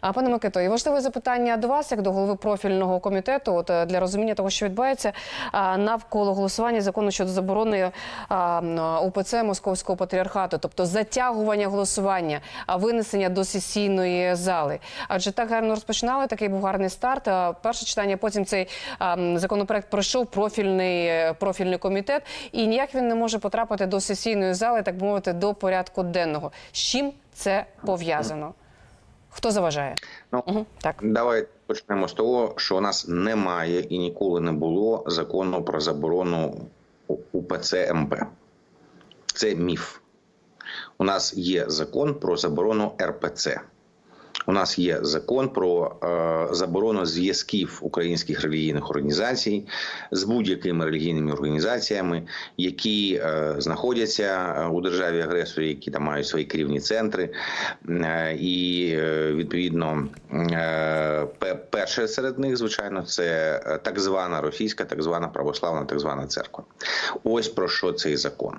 А пане Микито, і важливе запитання до вас, як до голови профільного комітету, от е, для розуміння того, що відбувається навколо голосування закону щодо заборони УПЦ Московського патріархату, тобто затягування голосування, а винесення до сесійної зали. Адже так гарно розпочинали, такий був гарний старт. Перше читання, потім цей законопроект пройшов профільний е, профільний комітет, і ніяк він не може потрапити до сесійної зали, так мовити, до порядку денного. З чим це пов'язано? Хто заважає? Ну, Угу, так. Давай почнемо з того, що у нас немає і ніколи не було закону про заборону УПЦ МП. Це міф. У нас є закон про заборону РПЦ. У нас є закон про е, заборону зв'язків українських релігійних організацій з будь-якими релігійними організаціями, які е, знаходяться е, у державі агресорі, які там мають свої керівні центри. І відповідно перше серед них, звичайно, це так звана російська, так звана православна, так звана церква. Ось про що цей закон.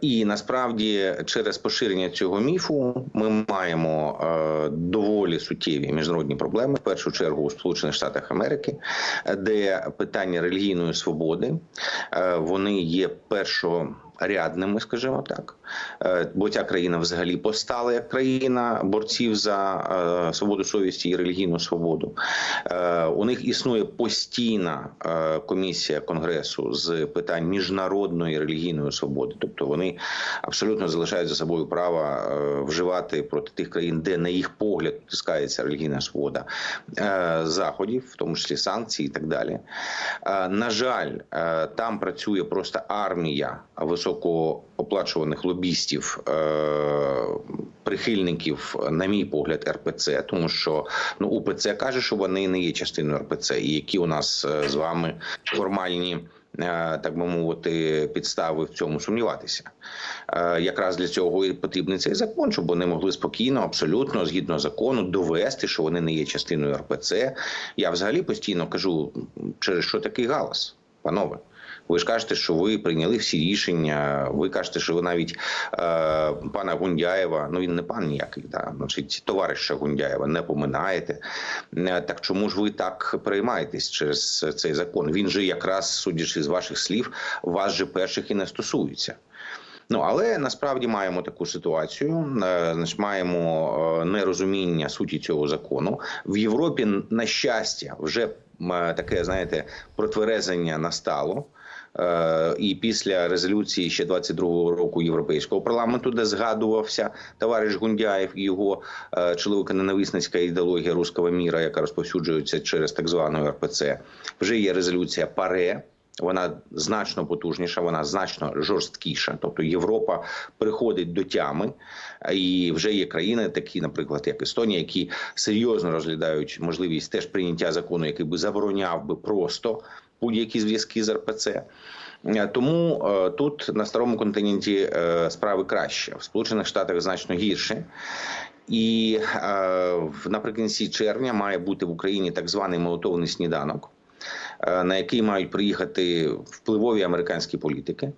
І насправді через поширення цього міфу ми маємо доволі суттєві міжнародні проблеми. В першу чергу у Сполучених Штатах Америки, де питання релігійної свободи е, вони є першорядними, скажімо так. Е, Бо ця країна взагалі постала як країна борців за е, свободу совісті і релігійну свободу. Е, У них існує постійна комісія конгресу з питань міжнародної релігійної свободи, тобто вони абсолютно залишають за собою право вживати проти тих країн, де на їх погляд тискається релігійна свобода заходів, в тому числі санкцій і так далі. На жаль, там працює просто армія високооплачуваних лобістів, е, прихильників, на мій погляд, РПЦ, тому що ну УПЦ каже, що вони не є частиною РПЦ, і які у нас е, з вами формальні. е, Так би мовити, підстави в цьому сумніватися. Якраз для цього і потрібний цей закон, щоб вони могли спокійно, абсолютно згідно закону, довести, що вони не є частиною РПЦ. Я взагалі постійно кажу, через що такий галас, панове. Ви ж кажете, що ви прийняли всі рішення. Ви кажете, що ви навіть е, пана Гундяєва, ну він не пан ніякий, да, значить, товариша Гундяєва не поминаєте. Е, Так чому ж ви так переймаєтесь через цей закон? Він же якраз, судячи з ваших слів, вас же перших і не стосується. Ну але насправді маємо таку ситуацію. е, Значить, маємо е, нерозуміння суті цього закону в Європі. На щастя, вже таке знаєте протверезення настало. Е, І після резолюції ще 22-го року Європейського парламенту, де згадувався товариш Гундяєв і його е, чоловіко-ненависницька ідеологія руського міра, яка розповсюджується через так звану РПЦ, вже є резолюція ПАРЕ. Вона значно потужніша, вона значно жорсткіша. Тобто Європа приходить до тями, і вже є країни, такі, наприклад, як Естонія, які серйозно розглядають можливість теж прийняття закону, який би забороняв би просто будь-які зв'язки з РПЦ. Е, Тому е, тут на старому континенті е, справи краще в Сполучених Штатах значно гірше. І е, наприкінці червня має бути в Україні так званий молотовний сніданок, е, на який мають приїхати впливові американські політики.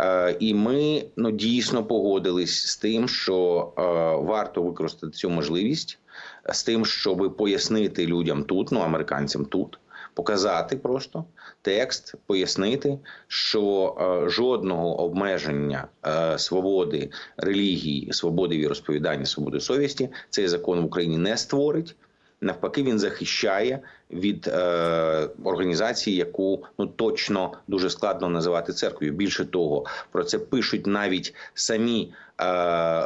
Е, І ми ну дійсно погодились з тим, що е, варто використати цю можливість з тим, щоб пояснити людям тут, ну американцям тут, показати просто текст, пояснити, що е, жодного обмеження е, свободи релігії, свободи віросповідання, свободи совісті цей закон в Україні не створить. Навпаки, він захищає від е, організації, яку ну точно дуже складно називати церквою. Більше того, про це пишуть навіть самі е,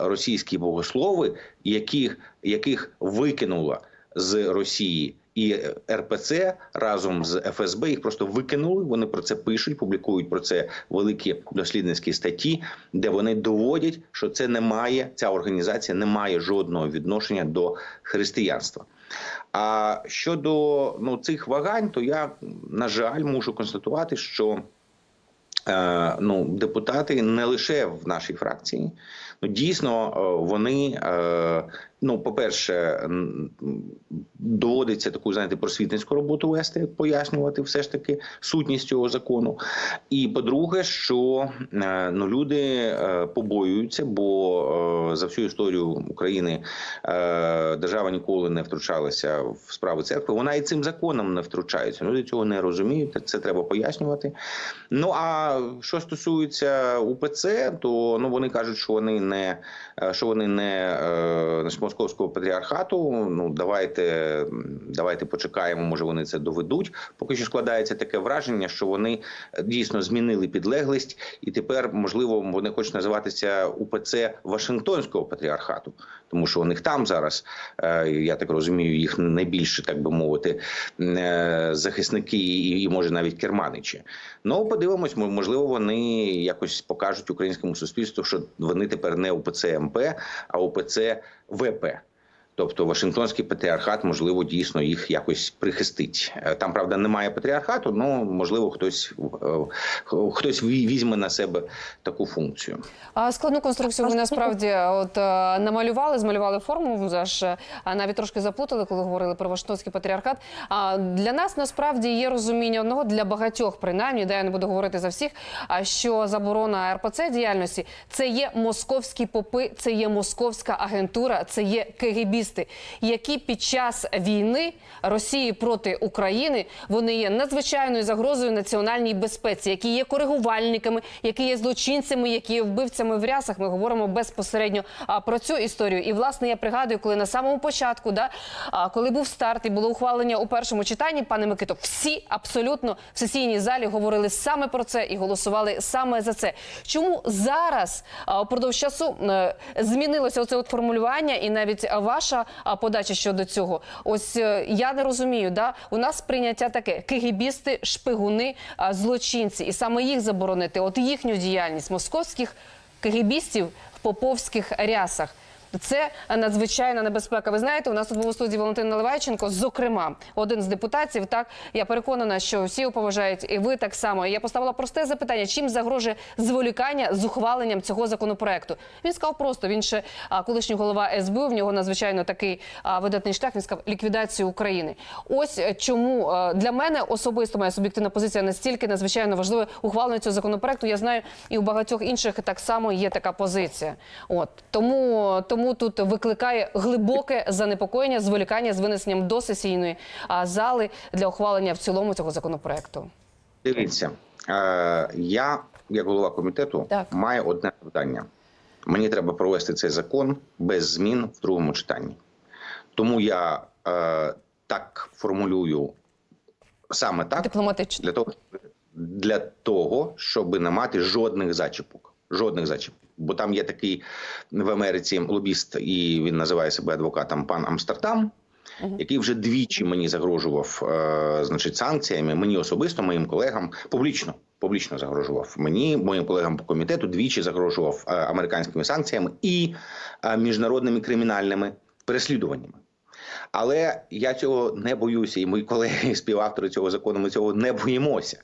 російські богослови, яких, яких викинула з Росії. І РПЦ разом з ФСБ їх просто викинули. Вони про це пишуть, публікують про це великі дослідницькі статті, де вони доводять, що це не має ця організація не має жодного відношення до християнства. А щодо ну цих вагань, то я на жаль можу констатувати, що е, ну депутати не лише в нашій фракції, ну дійсно е, вони е, Ну, по-перше, м, доводиться таку знаєте просвітницьку роботу вести, пояснювати все ж таки сутність цього закону. І по-друге, що е, ну люди е, побоюються, бо е, за всю історію України держава ніколи не втручалася в справи церкви. Вона і цим законом не втручається. Люди цього не розуміють. Це треба пояснювати. Ну а що стосується УПЦ, то ну вони кажуть, що вони не що вони не московського патріархату. Ну давайте, давайте почекаємо. Може вони це доведуть. Поки що складається таке враження, що вони е, дійсно змінили підлеглість, і тепер можливо вони хочуть називатися УПЦ Вашингтонського патріархату, тому що у них там зараз е, я так розумію, їх найбільше так би мовити е, захисники і, може навіть керманичі. Ну подивимось, мо- можливо, вони якось покажуть українському суспільству, що вони тепер не УПЦ МП, а УПЦ ВП. Тобто Вашингтонський патріархат, можливо, дійсно їх якось прихистить. Е, Там, правда, немає патріархату, але можливо хтось е, хтось ві- візьме на себе таку функцію. А складну конструкцію ми насправді от е, намалювали, змалювали форму. Аж е, навіть трошки заплутали, коли говорили про Вашингтонський патріархат. А для нас насправді є розуміння одного для багатьох, принаймні, де я не буду говорити за всіх. А що заборона РПЦ діяльності це є московські попи, це є московська агентура, це є КГБісти, які під час війни Росії проти України вони є надзвичайною загрозою національній безпеці, які є коригувальниками, які є злочинцями, які є вбивцями в рясах. Ми говоримо безпосередньо про цю історію. І власне я пригадую, коли на самому початку, да, коли був старт і було ухвалення у першому читанні, пане Микито, всі абсолютно в сесійній залі говорили саме про це і голосували саме за це. Чому зараз упродовж часу е, змінилося оце от формулювання, і навіть а, ваша подача щодо цього? Ось е, я не розумію. Да, у нас прийняття таке: кигібісти, шпигуни, злочинці, і саме їх заборонити. От їхню діяльність московських кигібістів в поповських рясах. Це надзвичайна небезпека. Ви знаєте, у нас тут був у студії Валентин Наливайченко, зокрема, один з депутатів. Так я переконана, що всі поважають, і ви так само. Я поставила просте запитання: чим загрожує зволікання з ухваленням цього законопроекту? Він сказав просто. Він ще колишній голова СБУ. В нього надзвичайно такий видатний шлях. Він сказав ліквідацію України. Ось е, чому е, для мене особисто моя суб'єктивна позиція настільки надзвичайно важливе ухвалення цього законопроекту. Я знаю, і у багатьох інших так само є така позиція. От тому, тому тут викликає глибоке занепокоєння, зволікання з винесенням до сесійної зали для ухвалення в цілому цього законопроекту. Дивіться, е, я, як голова комітету, Так. маю одне завдання. Мені треба провести цей закон без змін в другому читанні. Тому я е, так формулюю саме так, Дипломатично. для того, для того, щоб не мати жодних зачіпок. Жодних зачіпок. Бо там є такий в Америці лобіст, і він називає себе адвокатом пан Амстердам, який вже двічі мені загрожував е, значить, санкціями. Мені особисто, моїм колегам, публічно. Публічно загрожував мені, моїм колегам по комітету двічі загрожував е, американськими санкціями і е, міжнародними кримінальними переслідуваннями. Але я цього не боюся, і мої колеги, співавтори цього закону, ми цього не боїмося.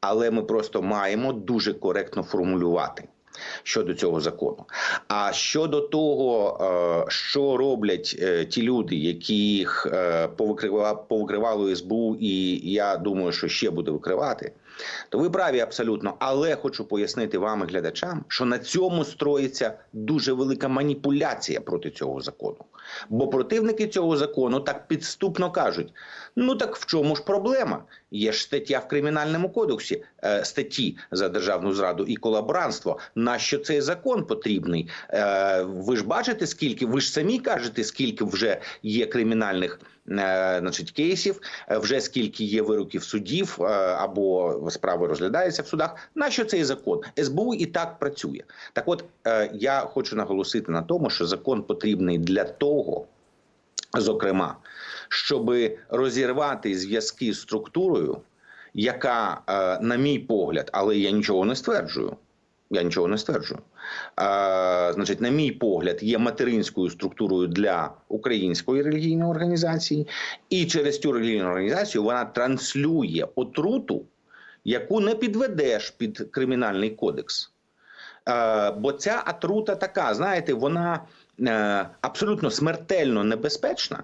Але ми просто маємо дуже коректно формулювати. Щодо цього закону, а щодо того, е, що роблять е, ті люди, яких е, повикрива- повикривало СБУ, і я думаю, що ще буде викривати, то ви праві абсолютно. Але хочу пояснити вам і глядачам, що на цьому строїться дуже велика маніпуляція проти цього закону. Бо противники цього закону так підступно кажуть: ну так в чому ж проблема? Є ж стаття в кримінальному кодексі е, статті за державну зраду і колаборантство. Нащо цей закон потрібний? Е, ви ж бачите, скільки ви ж самі кажете, скільки вже є кримінальних е, значить, кейсів, е, вже скільки є вироків судів е, або справи розглядаються в судах. Нащо цей закон? СБУ і так працює. Так, от я хочу наголосити на тому, що закон потрібний для того, зокрема, щоб розірвати зв'язки з структурою, яка, е, на мій погляд, але я нічого не стверджую. Я нічого не стверджую. Е, значить, на мій погляд, є материнською структурою для української релігійної організації, і через цю релігійну організацію вона транслює отруту, яку не підведеш під кримінальний кодекс. Е, бо ця отрута така, знаєте, вона абсолютно смертельно небезпечна,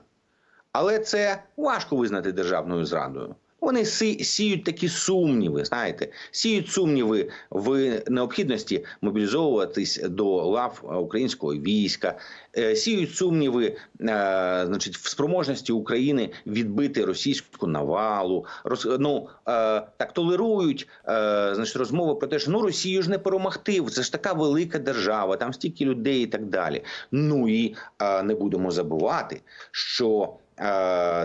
але це важко визнати державною зрадою. Вони сі- сіють такі сумніви, знаєте, сіють сумніви в необхідності мобілізовуватись до лав українського війська, е, сіють сумніви, е, значить, в спроможності України відбити російську навалу, роз, ну, е, так толерують значить, розмови про те, що ну Росію ж не перемогти, це ж така велика держава, там стільки людей і так далі. Ну і не будемо забувати, що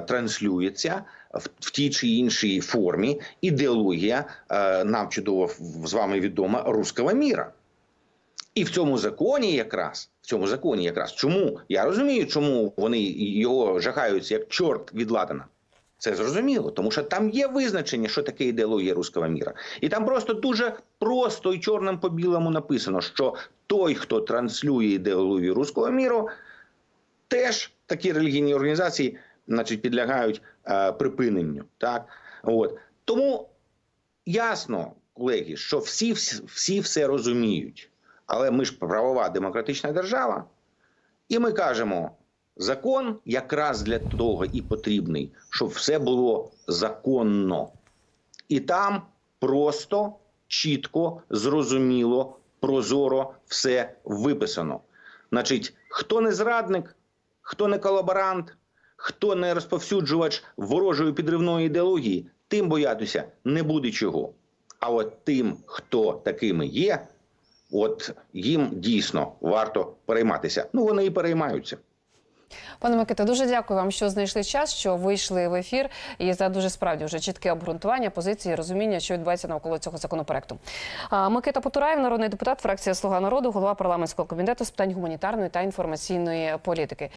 транслюється в, тій чи іншій формі ідеологія, е, нам чудово з вами відома руского міра. І в цьому законі, якраз в цьому законі, якраз чому я розумію, чому вони його жахаються як чорт від Ладана. Це зрозуміло, тому що там є визначення, що таке ідеологія руского міра. І там просто дуже просто і чорним по білому написано, що той, хто транслює ідеологію руського міру, теж такі релігійні організації, значить, підлягають е, припиненню. Так, от тому ясно, колеги, що всі, всі, все розуміють, але ми ж правова демократична держава, і ми кажемо, закон якраз для того і потрібний, щоб все було законно. І там просто, чітко, зрозуміло, прозоро все виписано. Значить, хто не зрадник, хто не колаборант, хто не розповсюджувач ворожої підривної ідеології, тим боятися не буде чого. А от тим, хто такими є, от їм дійсно варто перейматися. Ну вони і переймаються. Пане Микита, дуже дякую вам, що знайшли час, що вийшли в ефір і за дуже справді вже чітке обґрунтування, позиції, розуміння, що відбувається навколо цього законопроекту. Микита Потураєв, народний депутат, фракція Слуга народу, голова парламентського комітету з питань гуманітарної та інформаційної політики.